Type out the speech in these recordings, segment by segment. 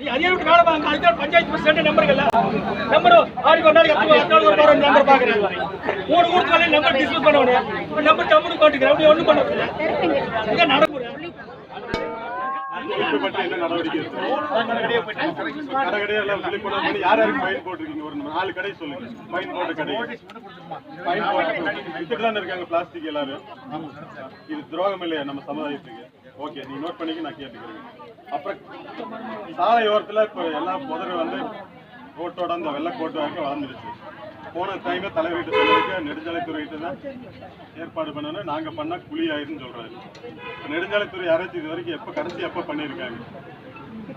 நீ panchayat president number ஆடி ஒரு நாளைக்கு அப்புறம் அடுத்த ஒரு வாரம் நம்பர் பாக்குறேன். மூணு ஊருக்கு மேலே நம்பர் டிஸ்மிஸ் பண்ண நம்பர் டம்முன்னு கொண்டு அப்படி ஒண்ணும் பண்ண முடியல பற்றி என்ன நடவடிக்கை? கடை கடையா எல்லாம் விழிப்புணர்வு பண்ணி யார் யாருக்கு ஃபைன் போட்டிருக்கீங்க? ஒரு நாலு கடை சொல்லுங்க. ஃபைன் போட்ட கடை ஃபைன் போட்டு வித்துட்டு தானே இருக்காங்க பிளாஸ்டிக் எல்லாரும்? இது துரோகம் இல்லையா நம்ம சமுதாயத்துக்கு? ஓகே நீ நோட் பண்ணிக்க நான் கேட்டுக்கிறேன். அப்புறம் சாலை ஓரத்துல இப்போ எல்லா புதர் வந்து ரோட்டோட அந்த வெள்ளை கோட்டு வரைக்கும் வளர்ந்துருச்சு. போன டைமே தலைவர்கிட்ட சொல்லியிருக்க நெடுஞ்சாலைத்துறைகிட்ட தான் ஏற்பாடு பண்ணணும் நாங்க பண்ணா குழி ஆயிருன்னு சொல்றாரு. இப்ப நெடுஞ்சாலைத்துறை யாராச்சும் இது வரைக்கும் எப்ப கடைசி எப்ப பண்ணியிருக்காங்க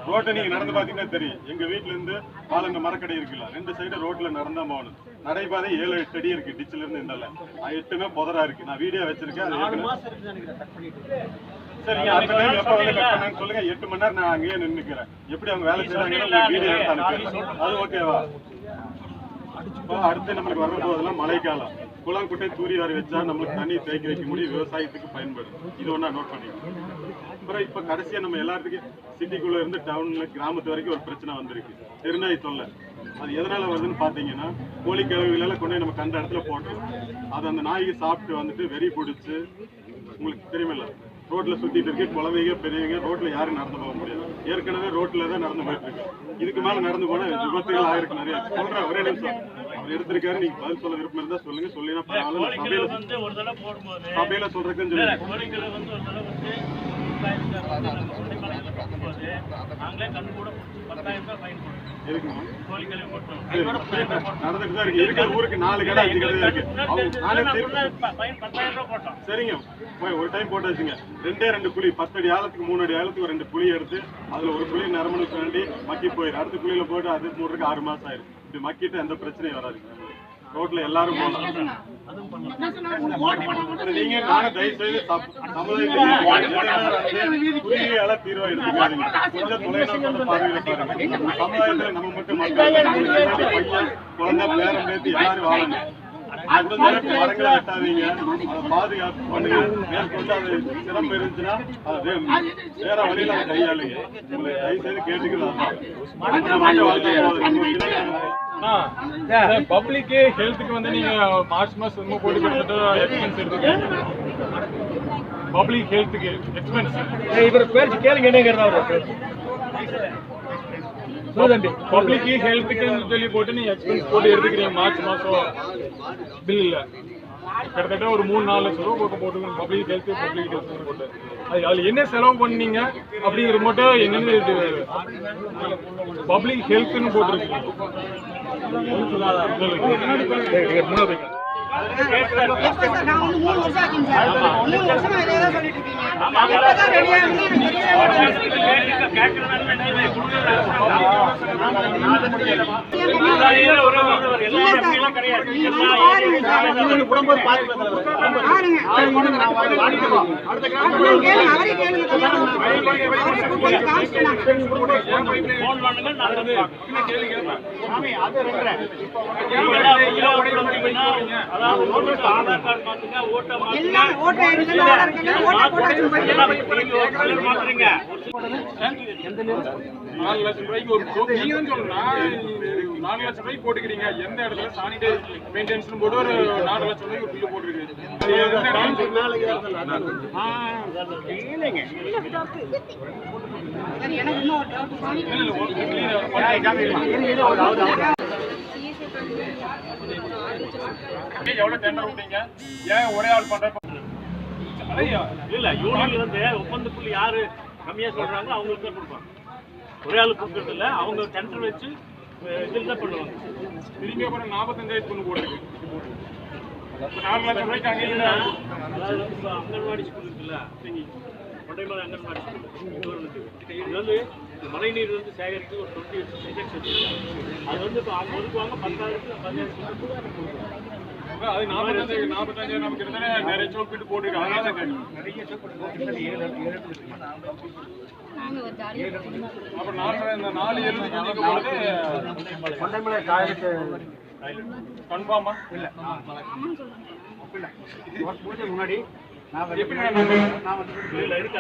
ரோட்டை நீங்க நடந்து பாத்தீங்கன்னா தெரியும். எங்க வீட்ல இருந்து பாலங்க மரக்கடை இருக்குல்ல ரெண்டு சைடு ரோட்ல நடந்தா போகணும். நடைபாதை ஏழு எட்டு அடி இருக்கு டிச்சில இருந்து இந்த எட்டுமே புதரா இருக்கு. நான் வீடியோ வச்சிருக்கேன் சரிங்க அடுத்த டைம் எப்ப வந்து கட் பண்ணாங்கன்னு சொல்லுங்க. எட்டு மணி நேரம் நான் அங்கேயே நின்னுக்கிறேன். எப்படி அவங்க வேலை செய்யறாங்கன்னு வீடியோ எடுத்து அனுப்புறேன். அது ஓகேவா? இப்போ அடுத்து நம்மளுக்கு வர போதெல்லாம் மழைக்காலம். குளம் குட்டை தூரி வாரி வச்சா நம்மளுக்கு தண்ணி தேக்கி வைக்க முடியும். விவசாயத்துக்கு பயன்படும். இது ஒன்றா நோட் பண்ணிக்கணும். அப்புறம் இப்போ கடைசியாக நம்ம எல்லாத்துக்கும் சிட்டிக்குள்ளே இருந்து டவுனில் கிராமத்து வரைக்கும் ஒரு பிரச்சனை வந்திருக்கு. தெருநாய் தொல்லை. அது எதனால் வருதுன்னு பார்த்தீங்கன்னா கோழி கிழவுகள் கொண்டு போய் நம்ம கண்ட இடத்துல போட்டோம். அது அந்த நாய்க்கு சாப்பிட்டு வந்துட்டு வெறி பிடிச்சி உங்களுக்கு தெரியுமில்ல ரோட்டில் சுற்றிட்டு இருக்கு குழந்தைங்க பெரியவங்க ரோட்டில் யாரும் நடந்து போக முடியாது. ஏற்கனவே ரோட்ல தான் நடந்து போயிட்டு இருக்கு இதுக்கு மேல நடந்து போனா விபத்துகள் ஆயிருக்கு நிறைய. சொல்றேன் ஒரே நிமிஷம். அவர் எடுத்திருக்காரு நீங்க பதில் சொல்ல விருப்பம் இருந்தா சொல்லுங்க. சொல்லினா பரவாயில்ல. சபையில சபையில சொல்றதுன்னு சொல்லுங்க நாங்களே கண்ணு கூட பிடிச்சி பத்தாயிரம் ரூபாய் ஃபைன் போடுறோம் எதுக்குமா கோழிகளை போட்டோம் சரி, நடந்துட்டு தான் இருக்கு. இருக்கிற ஊருக்கு நாலு கடை அஞ்சு கடை இருக்கு. அவங்க நானே தீர்ப்பு. ஃபைன் பத்தாயிரம் ரூபாய் போட்டோம். சரிங்க. போய் ஒரு டைம் போட்டாச்சுங்க. ரெண்டே ரெண்டு புளி பத்து அடி ஆழத்துக்கு மூணு அடி ஆழத்துக்கு ஒரு ரெண்டு புளி எடுத்து அதுல ஒரு புளி நரமணுக்கு வேண்டி மக்கி போயிடும் அடுத்த புளியில போட்டு அது மூடுறதுக்கு ஆறு மாசம் ஆயிரும். இப்படி மக்கிட்டு எந்த பிரச்சனையும் வராதுங்க. ரோட்ல எல்லாரும் நீங்க நானும் தயவு செய்து புலியால தீர்வா எடுத்துக்காதீங்க. கொஞ்சம் தொலைநோக்கோட பார்வையில பாருங்க. சமுதாயத்துல நம்ம மட்டும் மக்கள் பையன் குழந்தை பேரன் பேத்தி எல்லாரும் வாழணும் மரங்களை வெட்டாதீங்க. பாதுகாப்பு பண்ணுங்க மேற்கொண்டு அது சிறப்பு இருந்துச்சுன்னா வேற வழியில கையாளுங்க. உங்களை தயவு செய்து கேட்டுக்கிறது பப்ளிக்கு ஹெல்த்துக்கு வந்து நீங்க மார்ச் மாசம் ரொம்ப போட்டு கிட்டத்தட்ட எக்ஸ்பென்ஸ் எடுத்துக்கீங்க. பப்ளிக் ஹெல்த்துக்கு எக்ஸ்பென்ஸ் இவர் பேர் கேளுங்க என்னங்கிறதா அவரு தம்பி. பப்ளிக் ஹெல்த்துக்குன்னு சொல்லி போட்டு நீங்க எக்ஸ்பென்ஸ் போட்டு எடுத்துக்கிறீங்க மார்ச் மாசம் பில் இல்ல. கிட்டத்தட்ட ஒரு மூணு நாலு லட்சம் ரூபா போட்டு போட்டுக்கணும் பப்ளிக் ஹெல்த் பப்ளிக் ஹெல்த் போட்டு. அது அதுல என்ன செலவு பண்ணீங்க அப்படிங்கிறது மட்டும் என்னன்னு பப்ளிக் ஹெல்த்னு போட்டுருக்கீங்க. நான் வந்து மூணு வருஷம் ஆச்சுங்க சார். மூணு வருஷமா இதே தான் சொல்லிட்டு இருக்கீங்க. இப்பதான் ready ஆகுது, எனக்கு தெரியவே இல்லை. சார். மாத்துறீங்க நாலு லட்சம் ரூபாய்க்கு ஒரு நீங்க நான் நாலு லட்சம் ரூபாய்க்கு போட்டுக்கிறீங்க. எந்த இடத்துல? சானிடரி மெயின்டெனன்ஸ் போட்டு ஒரு நாலு லட்சம் ரூபாய்க்கு ஒரு பில்லு போட்டுருக்கு அது எந்த சரி, எனக்கு இன்னும் எவ்வளவு டெண்டர் விட்டீங்க ஏன் ஒரே ஆள் பண்ற? அதையா இல்ல யூனியன் வந்து ஒப்பந்த புள்ளி யாரு? கம்மியா சொல்றாங்களோ அவங்களுக்கு தான் கொடுப்பாங்க. ஒரே ஆளு கொடுக்கறது இல்ல அவங்க டெண்டர் வச்சு இதில் பண்ணுவாங்க திரும்பி அப்புறம் நாற்பத்தஞ்சாயிரத்து பொண்ணு போட்டுருக்கு நாலு லட்சம் ரூபாய்க்கு அங்கே அங்கன்வாடி ஸ்கூல் இருக்குல்ல கொண்டைமலை அங்கன்வாடி ஸ்கூல் இது வந்து மழை நீர் வந்து சேகரித்து ஒரு டுவெண்ட்டி ப்ரொஜெக்ட்ஸ் அது வந்து இப்போ அங்கே ஒதுக்குவாங்க பத்தாயிரத்து பதினஞ்சு அது நாற்பத்தஞ்சாயிரம் நாற்பத்தஞ்சாயிரம் நமக்கு இருந்தாலே நிறைய சோப் போட்டு போட்டுருக்கு அதனால தான் கேட்கணும் அப்புறம் நாலு இந்த நாலு எழுபத்தஞ்சுக்கு பொழுது கன்ஃபார்மா? இல்ல. எப்படி நான் இல்ல, இருக்கு